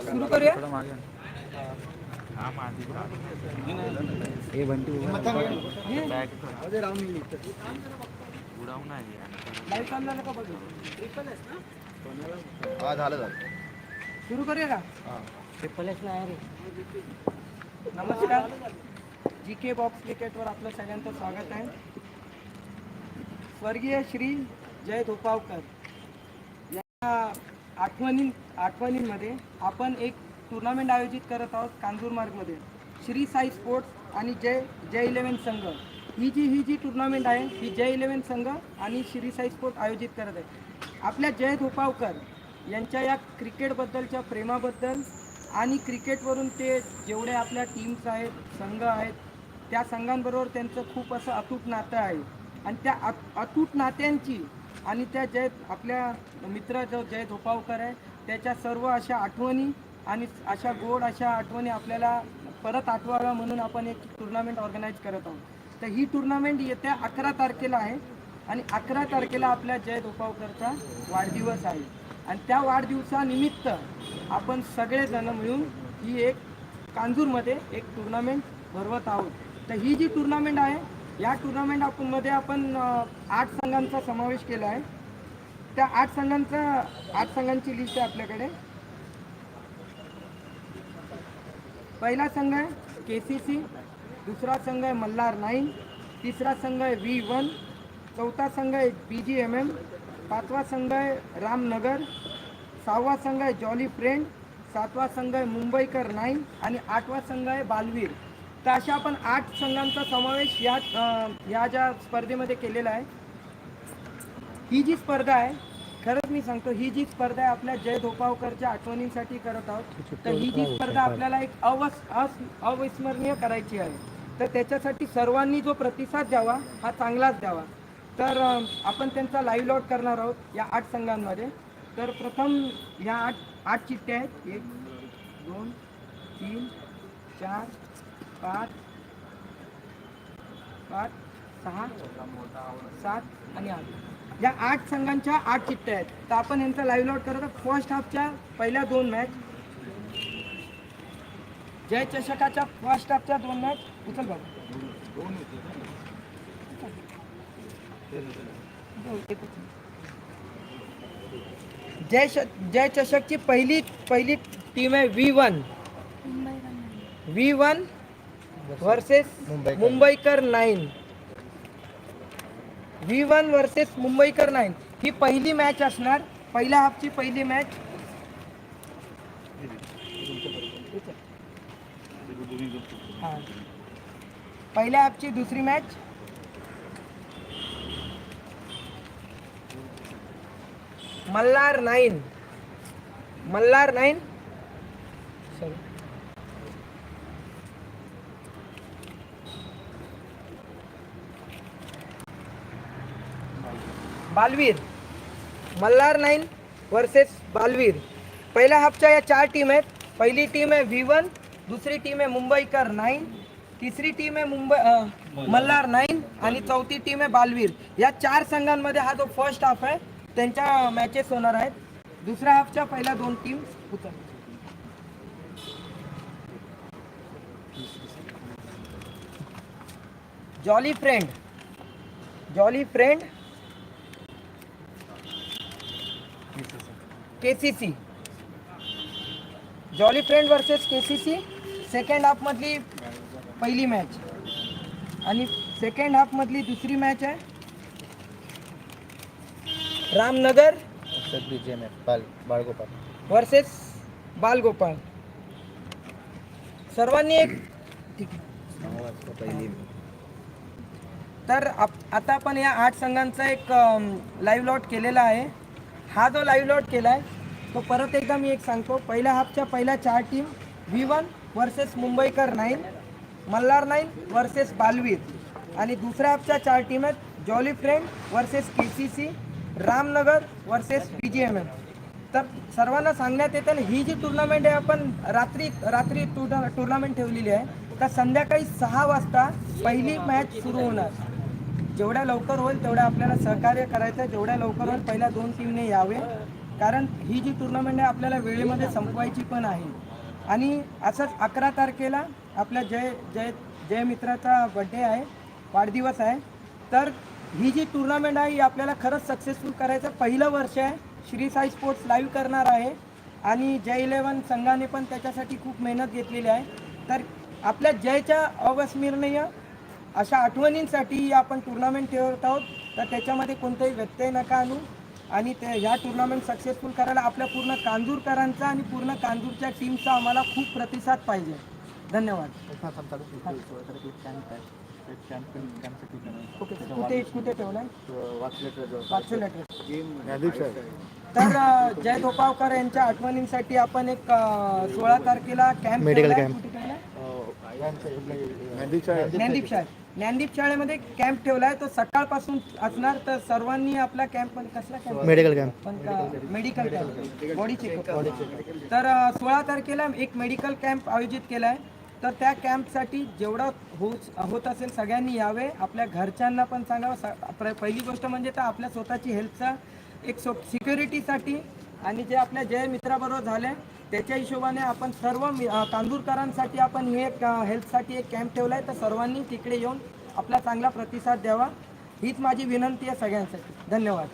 सुरू करूया? हे बंटी लाईव्ह चालू झालं हा झालं झालं. सुरू करूया का? ट्रिपल एस नाही रे. नमस्कार. जी के बॉक्स क्रिकेटवर आपलं सगळ्यांचं स्वागत आहे. स्वर्गीय श्री जय धोपावकर. आठवणी आठवणींमध्ये आपण एक टुर्नामेंट आयोजित करत आहोत कांजूरमार्गमध्ये श्री साई स्पोर्ट्स आणि जय जय इलेवन संघ. ही जी ही जी टुर्नामेंट आहे ही जय इलेवन संघ आणि श्री साई स्पोर्ट आयोजित करत आहे. आपल्या जय धोपावकर यांच्या या क्रिकेटबद्दलच्या प्रेमाबद्दल आणि क्रिकेटवरून ते जेवढे आपल्या टीम्स आहेत संघ आहेत त्या संघांबरोबर त्यांचं खूप असं अतूट नातं आहे. आणि त्या अतूट नात्यांची आणि त्या जय आपल्या मित्र जो जय धोपावकर आहे त्याच्या सर्व अशा आठवणी आणि अशा गोड अशा आठवणी आपल्याला परत आठवाव्या म्हणून आपण एक टुर्नामेंट ऑर्गनाईज करत आहोत. तर ही टुर्नामेंट येत्या अकरा तारखेला आहे आणि अकरा तारखेला आपल्या जय धोपावकरचा वाढदिवस आहे. आणि त्या वाढदिवसानिमित्त आपण सगळेजण मिळून ही एक कांजूरमध्ये एक टुर्नामेंट भरवत आहोत. तर ही जी टुर्नामेंट आहे या टुर्नामेंट आपण मध्ये आपण आठ संघांचा समावेश केला आहे. त्या आठ संघांचा आठ संघांची लिस्ट आहे आपल्याकडे. पहिला संघ आहे के सी सी दुसरा संघ आहे मल्हार नाईन तिसरा संघ आहे व्ही वन चौथा संघ आहे बी जी एम एम पाचवा संघ आहे रामनगर सहावा संघ आहे जॉली फ्रेंड सातवा संघ आहे मुंबईकर नाईन आणि आठवा संघ आहे बालवीर. तर अशा आपण आठ संघांचा समावेश या या ज्या स्पर्धेमध्ये केलेला आहे. ही जी स्पर्धा आहे खरंच मी सांगतो ही जी स्पर्धा आहे आपल्या जय धोपावकरच्या आठवणींसाठी करत आहोत. तर ही जी स्पर्धा आपल्याला एक अवस अविस्मरणीय करायची आहे. तर त्याच्यासाठी सर्वांनी जो प्रतिसाद द्यावा हा चांगलाच द्यावा. तर आपण त्यांचा लाईव्ह लॉट करणार आहोत या आठ संघांमध्ये. तर प्रथम ह्या आठ आठ चिठ्ठ्या आहेत. एक दोन तीन चार पाच पाच सहा सात आणि आठ. या आठ संघांच्या आठ चिठ्ठ्या आहेत. तर आपण यांचा लाईव्ह लॉट करत आहोत फर्स्ट हाफच्या पहिल्या दोन मॅच जय चषकाच्या फर्स्ट हाफच्या दोन मॅच उचल बाबा जय जय चषकची पहिली पहिली टीम आहे V one V one versus Mumbaikar. Nine. V one versus Mumbaikar nine. ही पहिली मॅच असणार. पहिल्या हाफची पहिली मॅच हा. पहिल्या हाफची दुसरी match Malhar nine. Malhar nine. Sorry Balveer Malhar nine versus Balveer. पहिल्या हाफच्या या चार टीम आहेत. पहिली टीम आहे व्ही वन दुसरी टीम आहे मुंबईकर नाईन तिसरी टीम आहे मुंबई मल्हार. नाईन आणि चौथी टीम आहे बालवीर. या चार संघांमध्ये हा जो फर्स्ट हाफ आहे त्यांच्या मॅचेस होणार आहेत. दुसऱ्या हाफच्या पहिल्या दोन टीम उचल jolly friend jolly friend K C C jolly friend versus K C C second हाफमधली पहिली मॅच आणि सेकंड हाफमधली दुसरी मॅच आहे. रामनगर बी बाल बाळगोपाल वर्सेस बालगोपाळ. सर्वांनी एक ठीक आहे. पहिली तर आप- आता आपण या आठ संघांचा एक लाईव्ह लॉट केलेला आहे. हा जो लाईव्ह लोड केला आहे तो परत एकदा मी एक सांगतो. पहिल्या हाफच्या पहिल्या चार team V one versus Mumbaikar nine Malhar nine versus Balveer. आणि दुसऱ्या हाफच्या चार टीम आहेत jolly friend versus K C C Ramnagar versus B G M M तर सर्वांना सांगण्यात येतं ही जी टुर्नामेंट आहे आपण रात्री रात्री टुर्ना टुर्नामेंट ठेवलेली आहे तर संध्याकाळी सहा वाजता पहिली मॅच सुरू होणार. जेवढ्या लवकर होईल तेवढ्या आपल्याला सहकार्य करायचं आहे. जेवढ्या लवकर होईल पहिल्या दोन टीमने यावे. कारण ही जी टुर्नामेंट आहे आपल्याला वेळेमध्ये संपवायची पण आहे. आणि असंच अकरा तारखेला आपल्या जय जय जय मित्राचा बड्डे आहे. वाढदिवस आहे. तर ही जी टुर्नामेंट आहे ही आपल्याला खरंच सक्सेसफुल करायचं पहिलं वर्ष आहे. श्री साई स्पोर्ट्स लाईव्ह करणार आहे. आणि जय इलेवन संघाने पण त्याच्यासाठी खूप मेहनत घेतलेली आहे. तर आपल्या जयच्या अविस्मरणीय अशा आठवणींसाठी आपण टुर्नामेंट ठेवत आहोत. तर त्याच्यामध्ये कोणताही व्यत्यय नका आणू. आणि ते ह्या टुर्नामेंट सक्सेसफुल करायला आपल्या पूर्ण कांजूरकरांचा आणि पूर्ण कांजूरच्या टीमचा आम्हाला खूप प्रतिसाद पाहिजे. धन्यवाद. ओके कुठे कुठे ठेवलाय? तर जय धोपावकर यांच्या आठवणींसाठी आपण एक सोळा तारखेला कॅम्प ठेवलाय. camp. कुठे ठेवलाय? ज्ञानदीप शाळे ज्ञानदीप शाळेमध्ये कॅम्प ठेवलाय तो सकाळपासून असणार तर सर्वांनी आपला कॅम्प पण कसला कॅम्प मेडिकल कॅम्प पण मेडिकल कॅम्प बॉडी चेकअप तर अ, सोळा तारखेला एक मेडिकल कॅम्प आयोजित केला आहे. तर त्या कॅम्पसाठी जेवढं होत होत असेल सगळ्यांनी यावे. आपल्या घरच्यांना पण सांगावं. स- प्र- पहिली गोष्ट म्हणजे तर आपल्या स्वतःची हेल्थचा एक सो सिक्युरिटीसाठी आणि जे आपल्या जय मित्राबरोबर झाले त्याच्या हिशोबाने आपण सर्व मि- कांदूरकरांसाठी आपण हे एक हेल्थसाठी एक कॅम्प ठेवला आहे तर सर्वांनी तिकडे येऊन आपला चांगला प्रतिसाद द्यावा. हीच माझी विनंती आहे सगळ्यांसाठी. धन्यवाद.